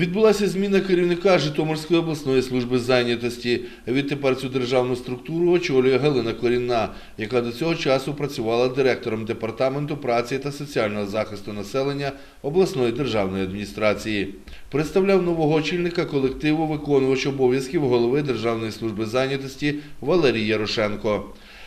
Відбулася зміна керівника Житомирської обласної служби зайнятості. Відтепер цю державну структуру очолює Галина Корінна, яка до цього часу працювала директором департаменту праці та соціального захисту населення обласної державної адміністрації. Представляв нового очільника колективу виконувач обов'язків голови Державної служби зайнятості Валерій Ярошенко.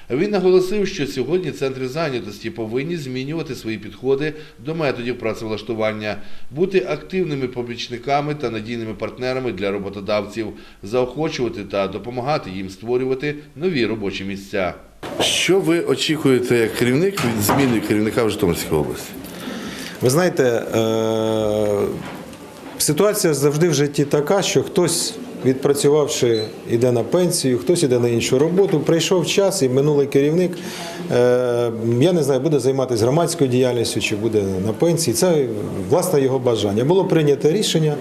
Він наголосив, що сьогодні центри зайнятості повинні змінювати свої підходи до методів працевлаштування, бути активними помічниками та надійними партнерами для роботодавців, заохочувати та допомагати їм створювати нові робочі місця. Що ви очікуєте як керівник від зміни керівника в Житомирській області? Ви знаєте, е, ситуація завжди в житті така, що хтось, відпрацювавши, йде на пенсію, хтось йде на іншу роботу. Прийшов час, і минулий керівник, е, я не знаю, буде займатися громадською діяльністю чи буде на пенсії. Це власне його бажання. Було прийнято рішення.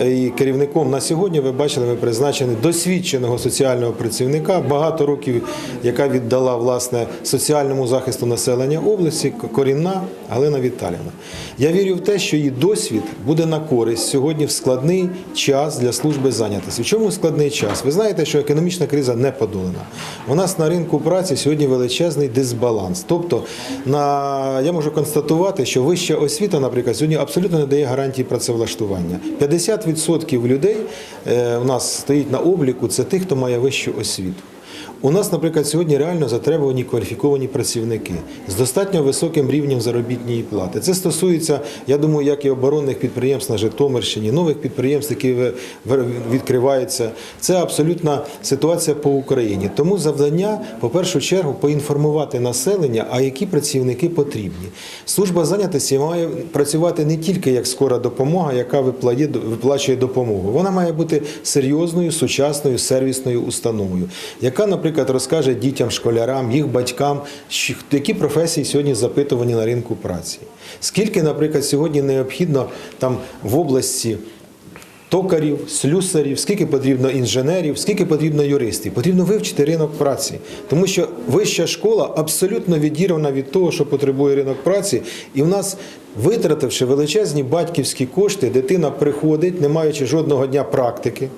е, І керівником на сьогодні ви бачили, ми призначені досвідченого соціального працівника, багато років, яка віддала власне соціальному захисту населення області, корінна Галина Віталіївна. Я вірю в те, що її досвід буде на користь сьогодні в складний час для служби зайнятості. В чому складний час? Ви знаєте, що економічна криза не подолана. У нас на ринку праці сьогодні величезний дисбаланс. Тобто, на я можу констатувати, що вища освіта, наприклад, сьогодні абсолютно не дає гарантії працевлаштування. 50% людей е, у нас стоїть на обліку це тих, хто має вищу освіту. У нас, наприклад, сьогодні реально затребувані кваліфіковані працівники з достатньо високим рівнем заробітної плати. Це стосується, я думаю, як і оборонних підприємств на Житомирщині, нових підприємств, які відкриваються. Це абсолютна ситуація по Україні. Тому завдання, по першу чергу, поінформувати населення, а які працівники потрібні. Служба зайнятості має працювати не тільки як скора допомога, яка виплачує допомогу. Вона має бути серйозною, сучасною, сервісною установою, яка, наприклад, розкаже дітям, школярам, їх батькам, які професії сьогодні запитувані на ринку праці. Скільки, наприклад, сьогодні необхідно там в області токарів, слюсарів, скільки потрібно інженерів, скільки потрібно юристів. Потрібно вивчити ринок праці, тому що вища школа абсолютно відірвана від того, що потребує ринок праці, і в нас. Витративши величезні батьківські кошти, дитина приходить, не маючи жодного дня практики,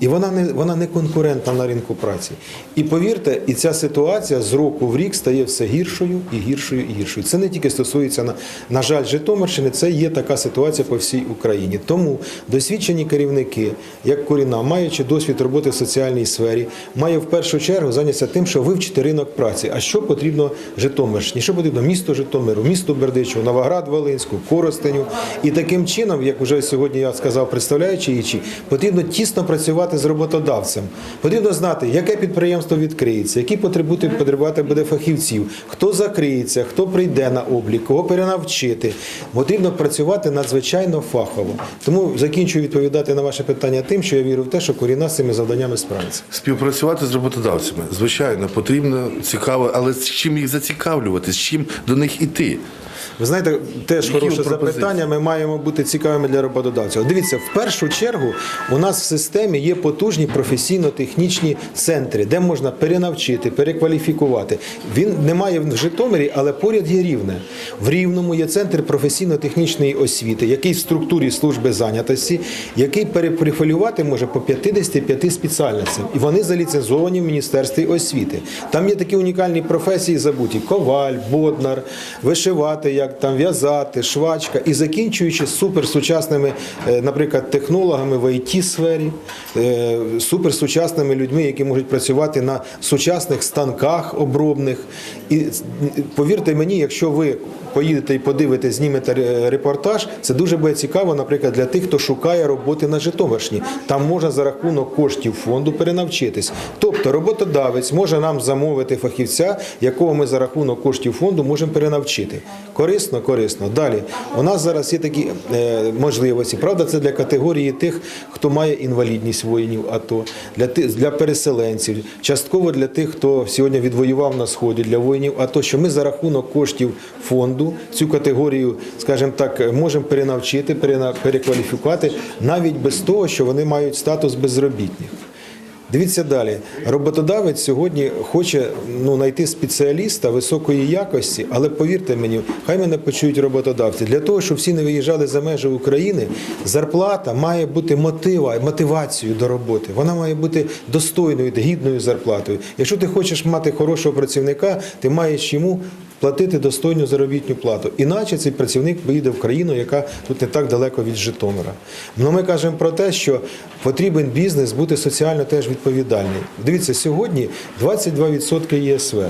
і вона не вона не конкурентна на ринку праці. І повірте, і ця ситуація з року в рік стає все гіршою і гіршою і гіршою. Це не тільки стосується на, на жаль, Житомирщини, це є така ситуація по всій Україні. Тому досвідчені керівники, як Коріна, маючи досвід роботи в соціальній сфері, має в першу чергу зайнятися тим, що вивчити ринок праці. А що потрібно Житомирщині? Що потрібно місту Житомиру, місту Бердичу, Новоград Волинську, Коростеню. І таким чином, як вже сьогодні я сказав, представляючи ічі, потрібно тісно працювати з роботодавцем. Потрібно знати, яке підприємство відкриється, які потребути потребувати буде фахівців, хто закриється, хто прийде на облік, кого перенавчити. Потрібно працювати надзвичайно фахово. Тому закінчую відповідати на ваше питання тим, що я вірю в те, що коріна з цими завданнями справиться. Співпрацювати з роботодавцями, звичайно, потрібно цікаво, але з чим їх зацікавлювати, з чим до них іти. Ви знаєте, теж хороше запитання. Ми маємо бути цікавими для роботодавців. Дивіться, в першу чергу у нас в системі є потужні професійно-технічні центри, де можна перенавчити, перекваліфікувати. Він немає в Житомирі, але поряд є рівне. В рівному є центр професійно-технічної освіти, який в структурі служби зайнятості, який перекваліфікувати може по 55 спеціальностям. І вони заліцензовані в Міністерстві освіти. Там є такі унікальні професії забуті: коваль, боднар, вишивати, як там в'язати, швачка, і закінчуючи суперсучасними, е, наприклад, технологами в it сфері, е, суперсучасними людьми, які можуть працювати на сучасних станках обробних. І повірте мені, якщо ви поїдете і подивитесь, знімете репортаж, це дуже буде цікаво, наприклад, для тих, хто шукає роботи на Житомирщині. Там можна за рахунок коштів фонду перенавчитись. Тобто роботодавець може нам замовити фахівця, якого ми за рахунок коштів фонду можемо перенавчити. Корисно, корисно. Далі у нас зараз є такі е, можливості. Правда, це для категорії тих, хто має інвалідність воїнів АТО, для тих для переселенців, частково для тих, хто сьогодні відвоював на сході, для воїнів АТО, що ми за рахунок коштів фонду цю категорію, скажімо так, можемо перенавчити, перена- перекваліфікувати навіть без того, що вони мають статус безробітних. Дивіться далі. Роботодавець сьогодні хоче ну, знайти спеціаліста високої якості, але повірте мені, хай мене почують роботодавці. Для того, щоб всі не виїжджали за межі України, зарплата має бути мотива, мотивацією до роботи. Вона має бути достойною, гідною зарплатою. Якщо ти хочеш мати хорошого працівника, ти маєш йому платити достойну заробітну плату. Іначе цей працівник поїде в країну, яка тут не так далеко від Житомира. Ну, ми кажемо про те, що потрібен бізнес бути соціально теж відповідальний. Дивіться, сьогодні 22% ЄСВ.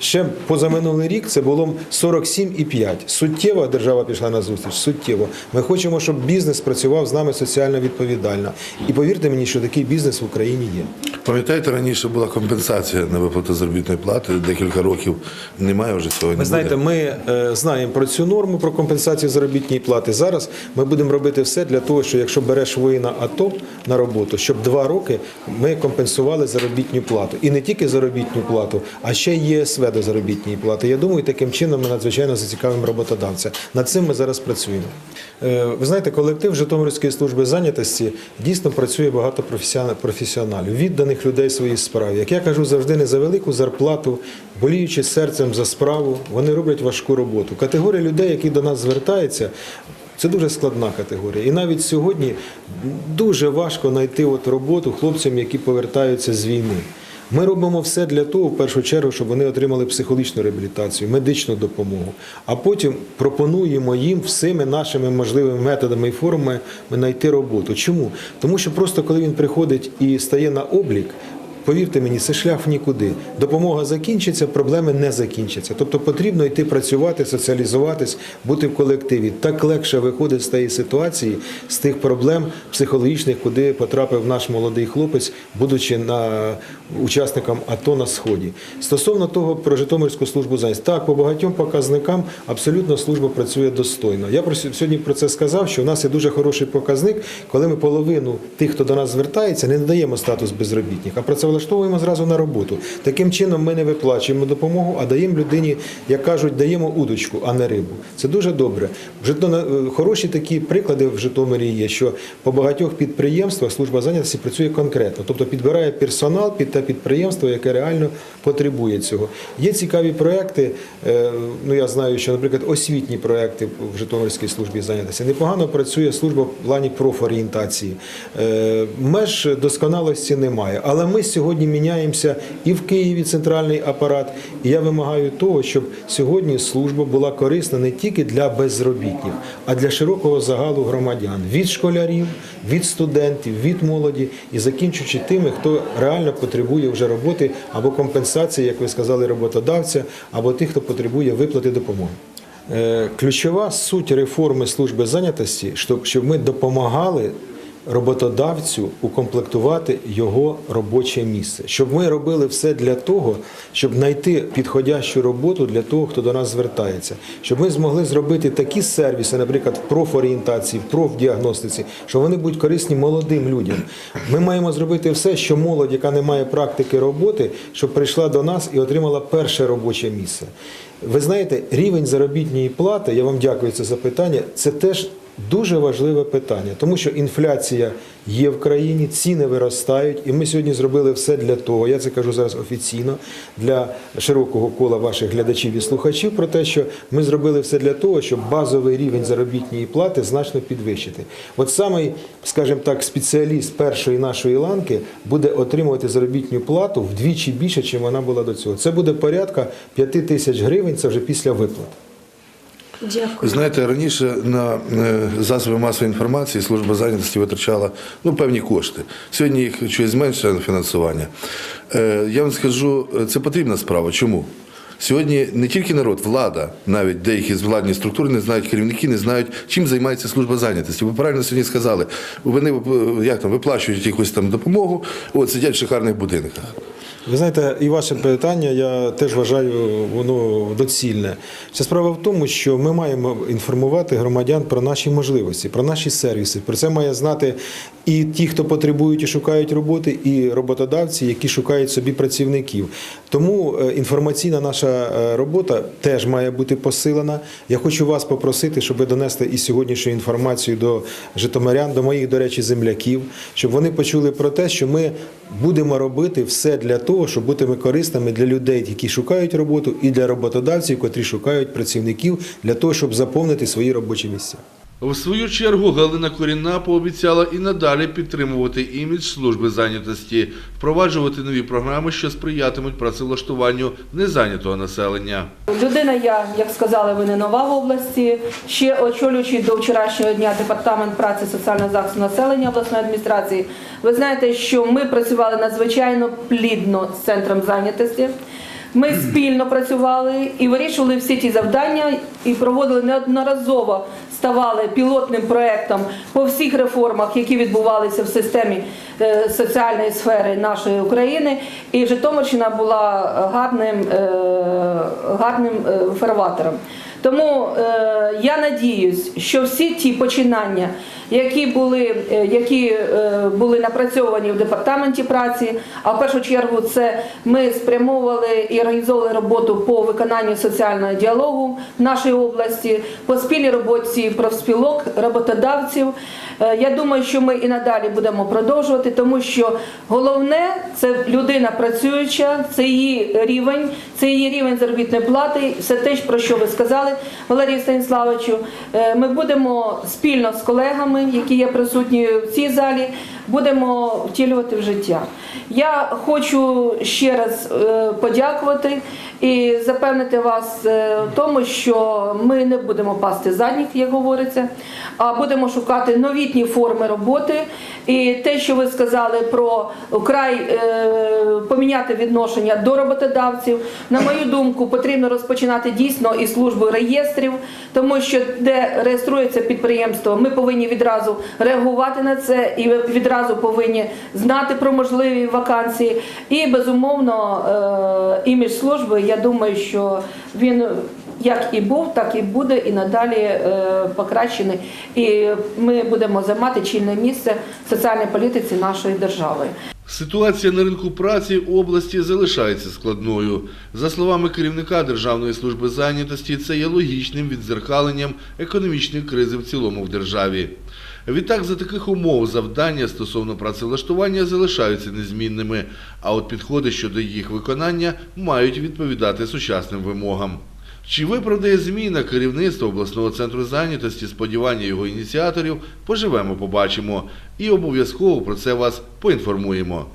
Ще позаминулий рік це було 47,5. Суттєво держава пішла на зустріч. Суттєво. Ми хочемо, щоб бізнес працював з нами соціально відповідально. І повірте мені, що такий бізнес в Україні є. Пам'ятаєте, раніше була компенсація на виплату заробітної плати, декілька років немає вже цього. Ви знаєте, ми е, знаємо про цю норму про компенсацію заробітної плати. Зараз ми будемо робити все для того, що якщо береш воїна АТО на роботу, щоб два роки ми компенсували заробітну плату. І не тільки заробітну плату, а ще й ЄСВ до заробітної плати. Я думаю, таким чином ми надзвичайно зацікавимо роботодавця. Над цим ми зараз працюємо. Е, Ви знаєте, колектив Житомирської служби зайнятості дійсно працює багато професіоналів, відданих людей своїй справі. Як я кажу завжди, не за велику зарплату, боліючи серцем за справу, вони роблять важку роботу. Категорія людей, які до нас звертаються, це дуже складна категорія. І навіть сьогодні дуже важко знайти от роботу хлопцям, які повертаються з війни. Ми робимо все для того, в першу чергу, щоб вони отримали психологічну реабілітацію, медичну допомогу. А потім пропонуємо їм всіми нашими можливими методами і формами знайти роботу. Чому? Тому що просто коли він приходить і стає на облік, Повірте мені, це шлях в нікуди. Допомога закінчиться, проблеми не закінчаться. Тобто потрібно йти працювати, соціалізуватись, бути в колективі. Так легше виходить з тієї ситуації, з тих проблем психологічних, куди потрапив наш молодий хлопець, будучи на учасником АТО на сході. Стосовно того про Житомирську службу зайнятості. Так, по багатьом показникам абсолютно служба працює достойно. Я сьогодні про це сказав, що у нас є дуже хороший показник, коли ми половину тих, хто до нас звертається, не надаємо статус безробітних, а працевлаштовуємо зразу на роботу. Таким чином ми не виплачуємо допомогу, а даємо людині, як кажуть, даємо удочку, а не рибу. Це дуже добре. Е, хороші такі приклади в Житомирі є, що по багатьох підприємствах служба зайнятості працює конкретно, тобто підбирає персонал під те підприємство, яке реально потребує цього. Є цікаві проекти. е, Ну я знаю, що, наприклад, освітні проекти в Житомирській службі зайнятості. Непогано працює служба в плані профорієнтації. Е, Меж досконалості немає. Але ми сьогодні міняємося і в Києві центральний апарат. І я вимагаю того, щоб сьогодні служба була корисна не тільки для безробітних, а для широкого загалу громадян від школярів, від студентів, від молоді і закінчуючи тими, хто реально потребує вже роботи або компенсації, як ви сказали, роботодавця, або тих, хто потребує виплати допомоги. Е, Ключова суть реформи служби зайнятості, щоб ми допомагали роботодавцю укомплектувати його робоче місце, щоб ми робили все для того, щоб знайти підходящу роботу для того, хто до нас звертається, щоб ми змогли зробити такі сервіси, наприклад, в профорієнтації, в профдіагностиці, що вони будуть корисні молодим людям. Ми маємо зробити все, що молодь, яка не має практики роботи, щоб прийшла до нас і отримала перше робоче місце. Ви знаєте, рівень заробітної плати, я вам дякую за запитання, це теж дуже важливе питання, тому що інфляція є в країні, ціни виростають, і ми сьогодні зробили все для того. Я це кажу зараз офіційно для широкого кола ваших глядачів і слухачів про те, що ми зробили все для того, щоб базовий рівень заробітної плати значно підвищити. От самий, скажімо так, спеціаліст першої нашої ланки буде отримувати заробітну плату вдвічі більше, ніж вона була до цього. Це буде порядка 5 тисяч гривень. Це вже після виплат. Дякую. знаєте, раніше на е, засоби масової інформації служба зайнятості витрачала ну, певні кошти. Сьогодні їх щось зменшено фінансування. Е, Я вам скажу, е, це потрібна справа. Чому? Сьогодні не тільки народ, влада, навіть деякі з владні структури не знають, керівники не знають, чим займається служба зайнятості. Ви правильно сьогодні сказали, вони як там виплачують якусь там допомогу, от сидять в шикарних будинках. Ви знаєте, і ваше питання я теж вважаю воно доцільне. Вся справа в тому, що ми маємо інформувати громадян про наші можливості, про наші сервіси. Про це має знати і ті, хто потребують і шукають роботи, і роботодавці, які шукають собі працівників. Тому е, інформаційна наша е, робота теж має бути посилена. Я хочу вас попросити, щоб ви донесли і сьогоднішню інформацію до житомирян, до моїх, до речі, земляків, щоб вони почули про те, що ми будемо робити все для того, щоб бути ми корисними для людей, які шукають роботу, і для роботодавців, котрі шукають працівників для того, щоб заповнити свої робочі місця. В свою чергу Галина Корінна пообіцяла і надалі підтримувати імідж служби зайнятості, впроваджувати нові програми, що сприятимуть працевлаштуванню незайнятого населення. Людина, я, як сказали, ви не нова в області. Ще очолюючи до вчорашнього дня департамент праці соціального захисту населення обласної адміністрації. Ви знаєте, що ми працювали надзвичайно плідно з центром зайнятості. Ми спільно працювали і вирішували всі ті завдання, і проводили неодноразово ставали пілотним проектом по всіх реформах, які відбувалися в системі соціальної сфери нашої України. І Житомирщина була гарним, е, гарним е, фарватером. Тому е, я надіюсь, що всі ті починання, які були, е, які е, були напрацьовані в департаменті праці, а в першу чергу це ми спрямовували і організовували роботу по виконанню соціального діалогу в нашій області, по спільній роботі профспілок, роботодавців. Е, Я думаю, що ми і надалі будемо продовжувати, тому що головне це людина працююча, це її рівень, це її рівень заробітної плати, все те, про що ви сказали, Валерію Станіславовичу. Е, Ми будемо спільно з колегами, які є присутні в цій залі, будемо втілювати в життя. Я хочу ще раз е, подякувати і запевнити вас е, в тому, що ми не будемо пасти задніх, як говориться, а будемо шукати новітні форми роботи. І те, що ви сказали про край е, поміняти відношення до роботодавців, на мою думку, потрібно розпочинати дійсно із служби реєстрів, тому що де реєструється підприємство, ми повинні відразу реагувати на це і відразу повинні знати про можливі вакансії. І безумовно, е, імідж служби, я думаю, що він як і був, так і буде, і надалі е, покращений. І ми будемо займати чільне місце в соціальній політиці нашої держави. Ситуація на ринку праці області залишається складною. За словами керівника Державної служби зайнятості, це є логічним відзеркаленням економічної кризи в цілому в державі. Відтак, за таких умов завдання стосовно працевлаштування залишаються незмінними, а от підходи щодо їх виконання мають відповідати сучасним вимогам. Чи виправдає зміна керівництва обласного центру зайнятості сподівання його ініціаторів, поживемо, побачимо і обов'язково про це вас поінформуємо.